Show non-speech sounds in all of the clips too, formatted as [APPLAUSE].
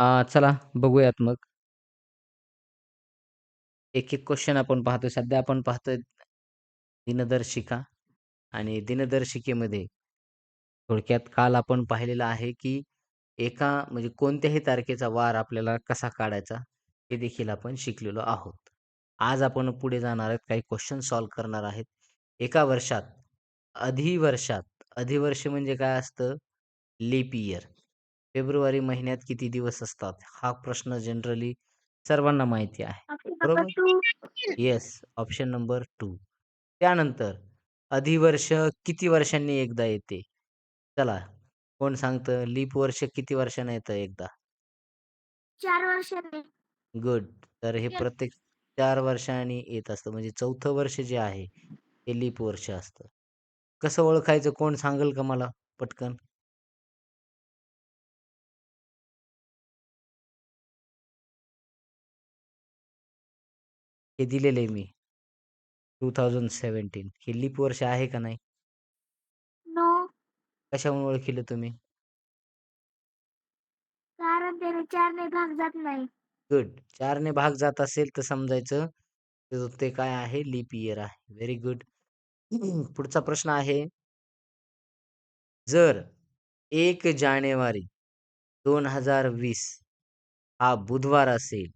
अ, चला बघूयात मग. एक-एक क्वेश्चन आपण पाहतोय. सध्या आपण पाहतोय दिनदर्शिका आणि दिनदर्शिकेमध्ये थोडक्यात काल आपण पाहिलेलं आहे, की एका म्हणजे कोणत्याही तारखेचा वार आपल्याला कसा काढायचा, हे देखील आपण शिकलेलो आहोत. आज आपण पुढे जाणार आहेत, काही क्वेश्चन सॉल्व्ह करणार आहेत. एका वर्षात, अधिवर्षात, अधिवर्ष म्हणजे काय असतं? Leap year. फेब्रुवारी महिन्यात किती दिवस असतात? हा प्रश्न जनरली सर्वांना माहिती आहे. बरोबर? Yes, option number 2. त्यानंतर अधिवर्ष किती वर्षांनी एकदा येते? चला, कोण सांगतं? लीप वर्ष किती वर्षांनी येतं एकदा? 4 वर्षांनी. गुड. तर हे प्रत्येक 4 वर्षांनी येत असतं. म्हणजे चौथं वर्ष जे आहे, हे लीप वर्ष असतं. कसं ओळखायचं? कोण सांगेल का मला पटकन? हे दिलेलं आहे मी. 2017 हे लीप वर्ष आहे का नाही? नो. कशावरून ओळखलं तुम्ही? कारण त्याने 4 ने भाग जात नाही. गुड. 4 ने भाग जात असेल तर समजायचं तर ते काय आहे? लीप इयर आहे. Very good. [CLEARS THROAT] पुढचा प्रश्न आहे. जर 1 जानेवारी 2020 हा बुधवार असेल,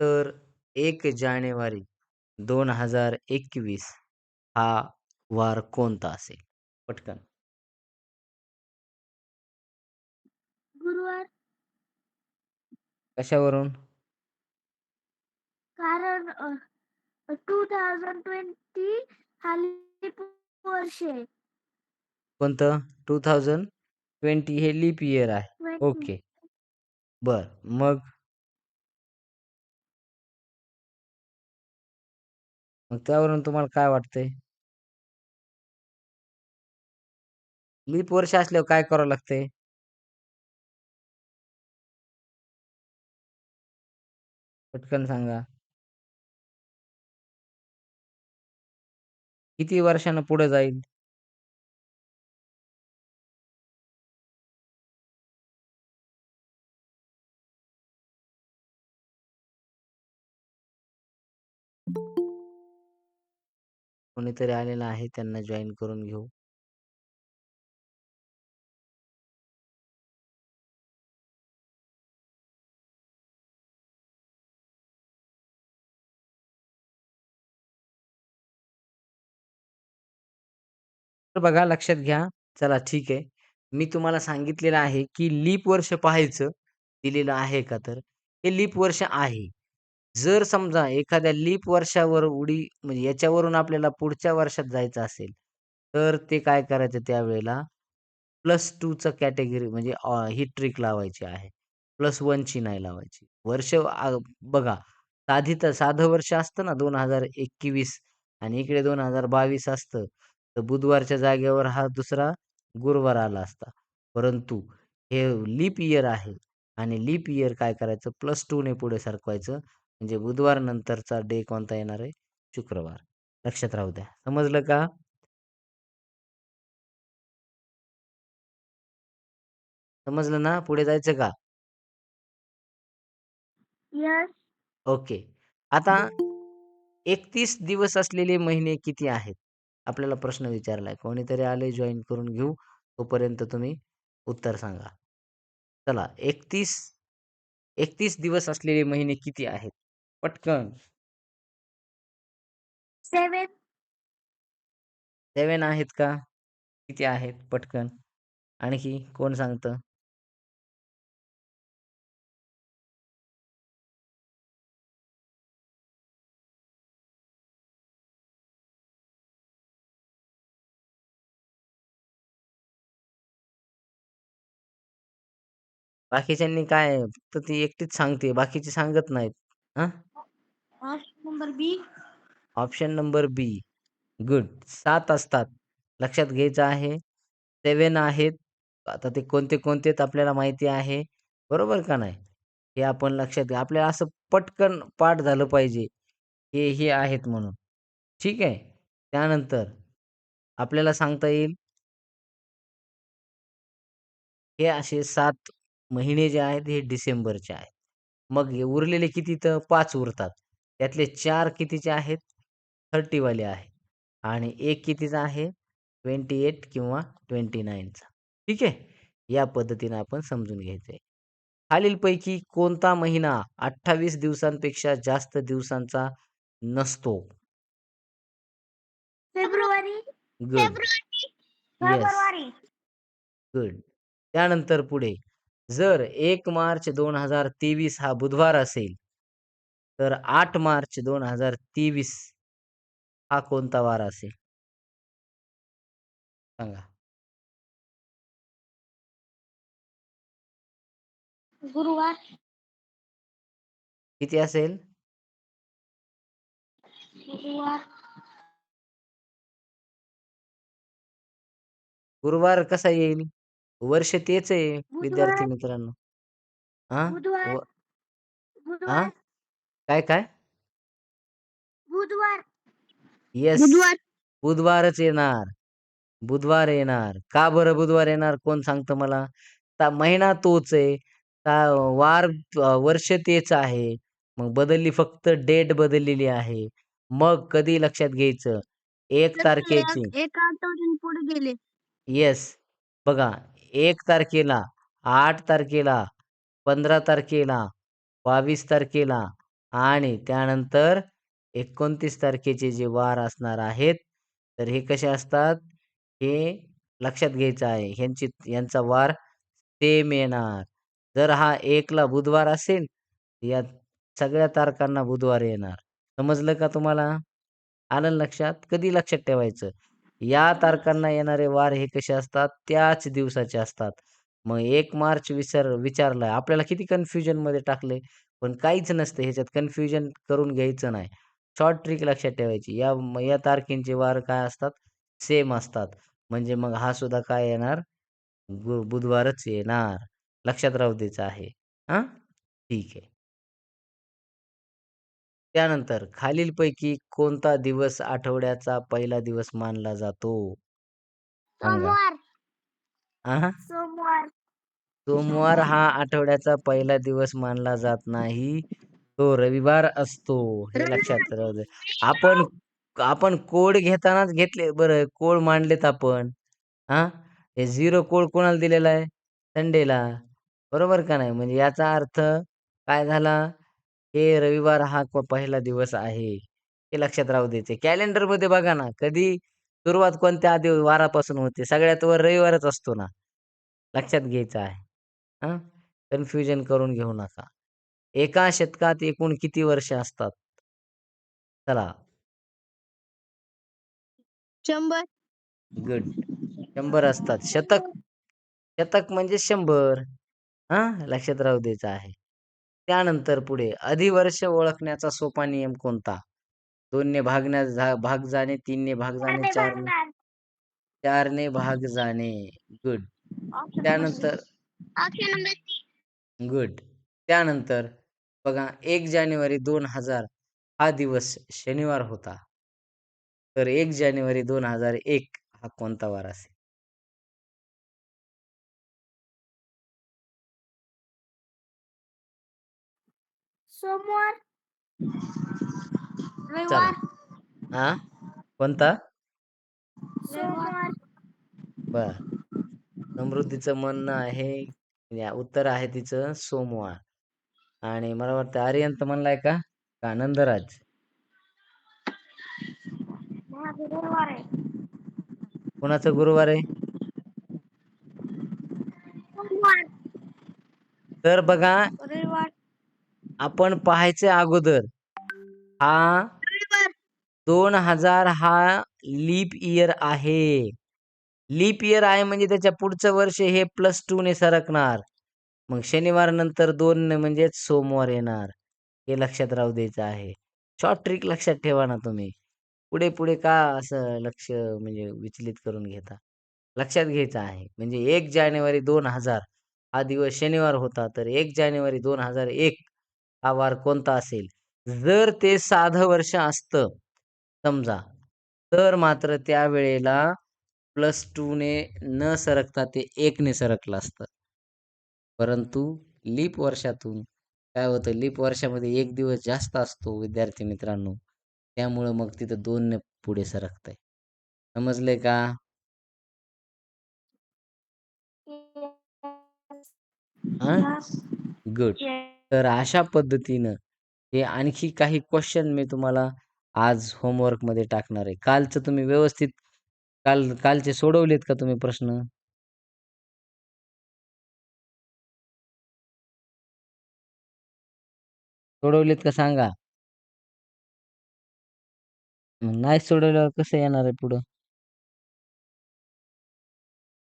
तर 1 जानेवारी 2021 हा वार कोणता असेल? पटकन. गुरुवार. कशावरून? कारण अ, 2020 हा लीप वर्ष आहे. कोणतं? 2020 हे लीप इयर आहे. 20. ओके. बरं. मग? मग त्यावरून तुम्हाला काय वाटतंय? लीप वर्ष असल्यावर काय करावं लागतंय? पटकन सांगा. किती वर्षानं पुढे जाईल? कोणीतरी आलेलं आहे त्यांना जॉईन करून घेऊ. तर बघा लक्षात घ्या. चला ठीक आहे. मी तुम्हाला सांगितलेलं आहे, की लीप वर्ष पाहायचं. दिलेलं आहे का तर? हे लीप वर्ष आहे. जर समजा एखाद्या लीप वर्षावर उडी म्हणजे याच्यावरून आपल्याला पुढच्या वर्षात जायचं असेल, तर ते काय करायचं त्यावेळेला +2 चं कॅटेगरी म्हणजे ही ट्रिक लावायची आहे. +1 ची नाही लावायची. वर्ष आ, बघा साधी तर साधं वर्ष असतं ना 2021 आणि इकडे 2022 असतं. तर बुधवारच्या जागेवर हा दुसरा गुरुवार आला असता. परंतु हे लीप इयर आहे आणि लीप इयर काय करायचं +2 ने पुढे सरकवायचं. म्हणजे बुधवार नंतरचा डे कोणता येणार आहे? शुक्रवार. लक्षात राहू द्या. समजलं का? समजलं ना? पुढे जायचं का? येस. ओके. आता 31 दिवस असलेले महिने किती आहेत? आपल्याला प्रश्न विचारलाय. कोणीतरी आलंय जॉइन करून घेऊ. तोपर्यंत तुम्ही उत्तर सांगा. चला 31 31 दिवस असलेले महिने किती आहेत? पटकन. 7. 7 आहेत का? किती आहेत? पटकन. आणखी कोण सांगतं? बाकीच्यांनी काय फक्त ती एकटीच सांगते. बाकीचे सांगत नाहीत. हां? Option number B. Option number B. Good. सात असतात. लक्षात घ्यायचं आहे. सेवन आहेत. आता ते कोणते कोणते आपल्याला माहिती आहे. बरोबर का नाही? हे आपण लक्षात घ्या. आपल्याला असं पटकन पाठ झालं पाहिजे. हे, हे आहेत म्हणून. ठीक आहे. त्यानंतर आपल्याला सांगता येईल हे असे सात महिने जे आहेत हे डिसेंबरचे आहेत. मग उरलेले किती तर पाच उरतात. त्यातले 4 कितीचे आहेत? 30 वाले आहेत आणि 1 कितीचा आहे? 28 किंवा 29 चा. ठीक आहे? या पद्धतीने आपण समजून घ्यायचंय. खालीलपैकी कोणता महिना 28 दिवसांपेक्षा जास्त दिवसांचा नसतो? फेब्रुवारी गुड. येस. फेब्रुवारी गुड. त्यानंतर पुढे जर 1 मार्च 2023 हा बुधवार असेल, तर 8 मार्च 2023 हा कोणता वार असेल? सांगा. गुरुवार किती असेल? गुरुवार गुरुवार कसा येईल? वर्ष तेच आहे विद्यार्थी मित्रांनो. हां? व हां? काय, काय? बुधवार येस. बुधवार बुधवारच येणार. बुधवार येणार. का बरं बुधवार येणार? कोण सांगतं मला? ता महिना तोच आहे. ता वार वर्ष तेच आहे. मग बदलली फक्त डेट बदललेली आहे. मग कधी लक्षात घ्यायचं? 1 तारखेची एक आठवड्याने पुढे गेले येस. बघा 1 तारखेला, 8 तारखेला, 15 तारखेला, 22 तारखेला आणि त्यानंतर 29 तारखेचे जे वार असणार आहेत, तर हे कसे असतात? हे लक्षात घ्यायचं आहे. ह्यांची यांचा वार सेम येणार. जर हा एकला बुधवार असेल, या सगळ्या तारखांना बुधवार येणार. समजलं का तुम्हाला? आलं लक्षात? कधी लक्षात ठेवायचं? या तारखांना येणारे वार हे कसे असतात? त्याच दिवसाचे असतात. मग एक मार्च विचार विचारलाय. आपल्याला किती कन्फ्युजनमध्ये टाकले पण काहीच नसतं ह्याच्यात कन्फ्युजन करून घ्यायचं नाही. शॉर्ट ट्रिक लक्षात ठेवायची. या म या तारखेंचे वार काय असतात? सेम असतात. म्हणजे मग हा सुद्धा काय येणार? बुधवारच येणार. लक्षात राहू द्यायचं आहे. हां? ठीक आहे. त्यानंतर खालीलपैकी कोणता दिवस आठवड्याचा पहिला दिवस मानला जातो? सांगा. सोमवार सोमवार सोमवार हा आठवड्याचा पहिला दिवस मानला जात नाही. तो रविवार असतो. हे लक्षात राहू दे. आपण आपण कोड घेतानाच घेतले बरं कोड मांडलेत आपण. हां? हे 0 कोड कोणाला दिलेला आहे? संडेला. बरोबर का नाही? म्हणजे याचा अर्थ काय झाला? हे रविवार हा पहिला दिवस आहे. हे लक्षात राहू द्यायचे. कॅलेंडरमध्ये बघा ना, कधी सुरुवात कोणत्या आधी वारापासून होते? सगळ्यात वर रविवारच असतो ना. लक्षात घ्यायचं आहे. हां? कन्फ्युजन करून घेऊ नका. एका शतकात एकूण किती वर्ष असतात? चला. 100 गुड. 100 असतात. शतक शतक म्हणजे 100. हां? लक्षात राहू द्यायचं आहे. त्यानंतर पुढे अधिवर्ष ओळखण्याचा सोपा नियम कोणता? 2 ने भागण्या झा भाग जाणे, 3 ने भाग जाणे, 4 ने 4 ने भाग जाणे. गुड. त्यानंतर गुड. त्यानंतर बघा 1 जानेवारी 2000 हा दिवस शनिवार होता. तर 1 जानेवारी 2001 हा कोणता वार असेल? सोमवार चला. हां? कोणता? बरं. समृद्धीचं म्हणणं आहे या उत्तर आहे तिचं सोमवार. आणि मला वाटतं आर्यन म्हणलाय का? आनंदराज? माझा गुरुवार आहे कोणाचा गुरुवार आहे? तर बघा आपण पाहायचे अगोदर हा दोन हजार हा लीप इयर आहे. लीप इयर आहे म्हणजे त्याच्या पुढचं वर्ष हे प्लस टू ने सरकणार. मग शनिवार नंतर दोन म्हणजेच सोमवार येणार. हे लक्षात राहू द्यायचं आहे. शॉर्ट ट्रिक लक्षात ठेवा ना तुम्ही. पुढे-पुढे का असं लक्ष म्हणजे विचलित करून घेता? लक्षात घ्यायचं आहे. म्हणजे एक जानेवारी 2000 हा दिवस शनिवार होता. तर एक जानेवारी 2001 हा वार कोणता असेल? जर ते साधं वर्ष असतं समजा, तर मात्र त्यावेळेला +2 ने न सरकता ते एकने सरकलं असतं. परंतु लीप वर्षातून काय होतं लीप वर्षामध्ये एक दिवस जास्त असतो विद्यार्थी मित्रांनो त्यामुळं मग तिथं दोनने पुढे सरकतंय. समजलंय का? गुड. तर अशा पद्धतीनं हे आणखी काही क्वेश्चन मी तुम्हाला आज होमवर्कमध्ये टाकणार आहे. कालचं तुम्ही व्यवस्थित काल कालचे सोडवलेत का तुम्ही प्रश्न? सोडवलेत का सांगा? नाही सोडवल्यावर कसं येणार आहे पुढं?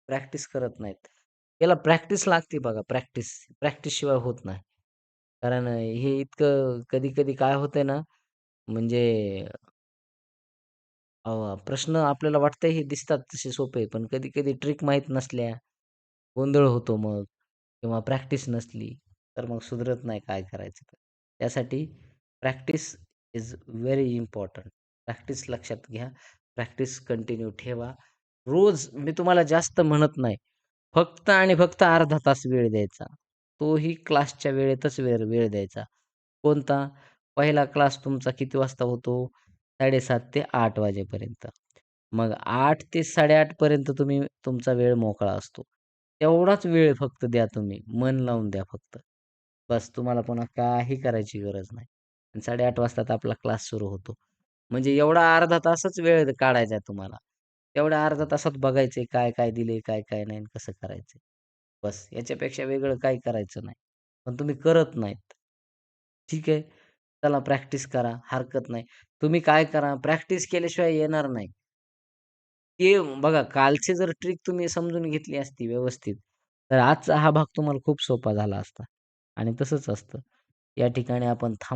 प्रॅक्टिस करत नाहीत. याला प्रॅक्टिस लागते बघा प्रॅक्टिस. प्रॅक्टिस शिवाय होत नाही. कारण हे इतकं कधी-कधी काय होतंय ना, म्हणजे अ, प्रश्न आपल्याला वाटतंय हे दिसतात तसे सोपे, पण कधी-कधी ट्रिक माहीत नसल्या, गोंधळ होतो मग किंवा प्रॅक्टिस नसली, तर मग सुधरत नाही काय करायचं तर. त्यासाठी practice is very important. Practice लक्षात घ्या. प्रॅक्टिस कंटिन्यू ठेवा. रोज मी तुम्हाला जास्त म्हणत नाही. फक्त आणि फक्त अर्धा तास वेळ द्यायचा. तोही क्लासच्या वेळेतच वेळ वेळ द्यायचा. कोणता? पहिला क्लास तुमचा किती वाजता होतो? 7:30 ते आठ वाजेपर्यंत. मग आठ ते 8:30 पर्यंत तुम्ही तुमचा वेळ मोकळा असतो. तेवढाच वेळ फक्त द्या तुम्ही. मन लावून द्या फक्त. बस तुम्हाला पुन्हा काही करायची गरज नाही. आणि 8:30 वाजता आपला क्लास सुरू होतो. म्हणजे एवढा अर्धा तासच वेळ काढायचा आहे तुम्हाला. तेवढ्या अर्धा तासात बघायचंय काय-काय दिले काय-काय नाही कसं करायचंय. बस याच्यापेक्षा वेगळं काही करायचं नाही. पण तुम्ही करत नाहीत. ठीक आहे. चला प्रॅक्टिस करा. हरकत नाही. तुम्ही काय करा प्रॅक्टिस केल्याशिवाय येणार नाही. ते बघा कालची जर ट्रिक तुम्ही समजून घेतली असती व्यवस्थित, तर आजचा हा भाग तुम्हाला खूप सोपा झाला असता. आणि तसंच असतं. या ठिकाणी आपण थांब